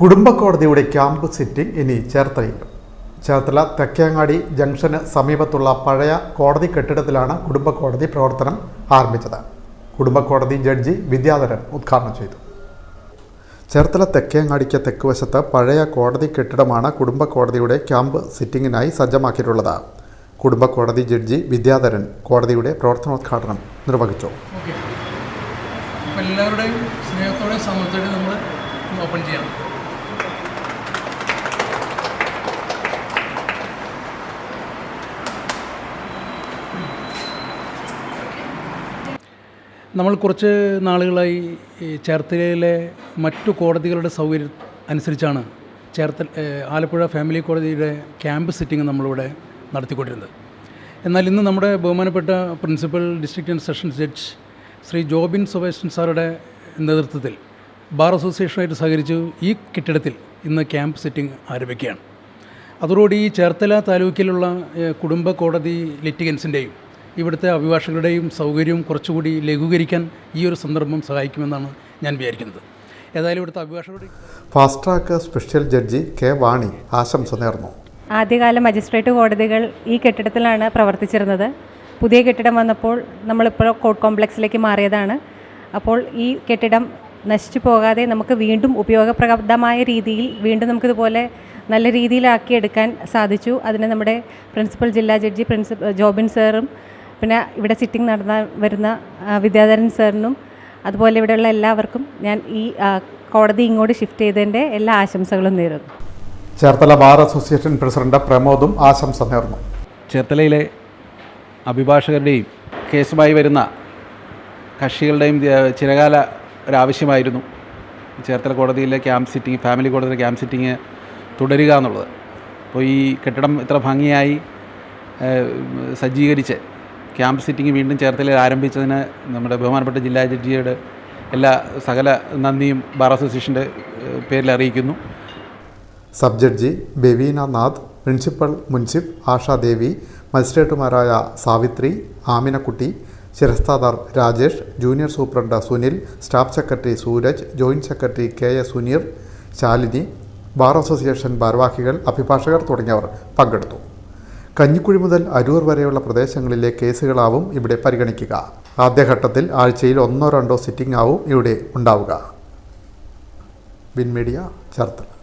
കുടുംബക്കോടതിയുടെ camp sitting ഇനി ചേർത്തലയിലും Cherthala Thekkengadi junction സമീപത്തുള്ള പഴയ കോടതി കെട്ടിടത്തിലാണ് കുടുംബക്കോടതി പ്രവർത്തനം ആരംഭിച്ചത്. കുടുംബക്കോടതി ജഡ്ജി വിദ്യാധരൻ ഉദ്ഘാടനം ചെയ്തു. ചേർത്തല തെക്കേങ്ങാടിക്ക് തെക്കുവശത്ത് പഴയ കോടതി കെട്ടിടമാണ് കുടുംബക്കോടതിയുടെ ക്യാമ്പ് സിറ്റിംഗിനായി സജ്ജമാക്കിയിട്ടുള്ളത്. കുടുംബക്കോടതി ജഡ്ജി വിദ്യാധരൻ കോടതിയുടെ പ്രവർത്തനോദ്ഘാടനം നിർവഹിച്ചു. എല്ലാവരുടെയും സ്നേഹത്തോടെയും സമ്മതത്തോടെയും നമ്മൾ ഓപ്പൺ ചെയ്യാം നമ്മൾ കുറച്ച് നാളുകളായി ചേർത്തലയിലെ മറ്റു കോടതികളുടെ സൗകര്യം അനുസരിച്ചാണ് ചേർത്തല ആലപ്പുഴ ഫാമിലി കോടതിയുടെ ക്യാമ്പ് സിറ്റിംഗ് നമ്മളിവിടെ നടത്തിക്കൊണ്ടിരുന്നത്. എന്നാൽ ഇന്ന് നമ്മുടെ ബഹുമാനപ്പെട്ട principal district and sessions judge Shri Jobin Subeshan സാറുടെ നേതൃത്വത്തിൽ ബാർ അസോസിയേഷനുമായിട്ട് സഹകരിച്ചു ഈ കെട്ടിടത്തിൽ ഇന്ന് ക്യാമ്പ് സിറ്റിംഗ് ആരംഭിക്കുകയാണ്. അതോടുകൂടി ഈ ചേർത്തല താലൂക്കിലുള്ള കുടുംബ കോടതി ലിറ്റിഗൻസിന്റെയും ഇവിടുത്തെ അഭിഭാഷകരുടെയും സൗകര്യവും കുറച്ചുകൂടി ലഘൂകരിക്കാൻ ഈ ഒരു സന്ദർഭം സഹായിക്കുമെന്നാണ് ഞാൻ വിചാരിക്കുന്നത്. ഏതായാലും ഇവിടുത്തെ അഭിഭാഷകരുടെ fast track special judge K Vani ആശംസ നേർന്നു. ആദ്യകാല മജിസ്ട്രേറ്റ് കോടതികൾ ഈ കെട്ടിടത്തിലാണ് പ്രവർത്തിച്ചിരുന്നത്. പുതിയ കെട്ടിടം വന്നപ്പോൾ നമ്മളിപ്പോൾ കോർട്ട് കോംപ്ലക്സിലേക്ക് മാറിയതാണ്. അപ്പോൾ ഈ കെട്ടിടം നശിച്ചു പോകാതെ നമുക്ക് വീണ്ടും ഉപയോഗപ്രദമായ രീതിയിൽ വീണ്ടും നമുക്കിതുപോലെ നല്ല രീതിയിലാക്കിയെടുക്കാൻ സാധിച്ചു. അതിന് നമ്മുടെ പ്രിൻസിപ്പൽ ജില്ലാ ജഡ്ജി പ്രിൻസിപ്പൽ ജോബിൻ സാറും പിന്നെ ഇവിടെ സിറ്റിംഗ് നടന്ന വരുന്ന വിദ്യാധരൻ സാറിനും അതുപോലെ ഇവിടെയുള്ള എല്ലാവർക്കും ഞാൻ ഈ കോടതി ഇങ്ങോട്ട് ഷിഫ്റ്റ് ചെയ്തതിന്റെ എല്ലാ ആശംസകളും നേരുന്നു. ചേർത്തല ബാർ അസോസിയേഷൻ പ്രസിഡന്റ് പ്രമോദും ആശംസ നേർന്നു. ചേർത്തലയിലെ അഭിഭാഷകരുടെയും കേസുമായി വരുന്ന കക്ഷികളുടെയും ചിരകാല ഒരാവശ്യമായിരുന്നു ചേർത്തല കോടതിയിലെ ക്യാമ്പ് സിറ്റിംഗ് ഫാമിലി കോടതിയിലെ ക്യാമ്പ് സിറ്റിംഗ് തുടരുക എന്നുള്ളത്. അപ്പോൾ ഈ കെട്ടിടം ഇത്ര ഭംഗിയായി സജ്ജീകരിച്ച് ക്യാമ്പ് സിറ്റിംഗ് വീണ്ടും ചേർത്തലയിൽ ആരംഭിച്ചതിന് നമ്മുടെ ബഹുമാനപ്പെട്ട ജില്ലാ ജഡ്ജിയുടെ എല്ലാ സകല നന്ദിയും ബാർ അസോസിയേഷന്റെ പേരിൽ അറിയിക്കുന്നു. Sub judge Beveena Nath principal മുൻസിഫ് ആഷാദേവി മജിസ്ട്രേറ്റുമാരായ Savitri Aminakutty ശിരസ്താദാർ Rajesh junior superintendent Sunil staff secretary Suraj joint secretary K A Suneer Shalini bar association ഭാരവാഹികൾ അഭിഭാഷകർ തുടങ്ങിയവർ പങ്കെടുത്തു. കഞ്ഞിക്കുഴി മുതൽ അരൂർ വരെയുള്ള പ്രദേശങ്ങളിലെ കേസുകളാവും ഇവിടെ പരിഗണിക്കുക. ആദ്യഘട്ടത്തിൽ ആഴ്ചയിൽ ഒന്നോ രണ്ടോ സിറ്റിംഗ് ആവും ഇവിടെ ഉണ്ടാവുക. Win media Cherthala.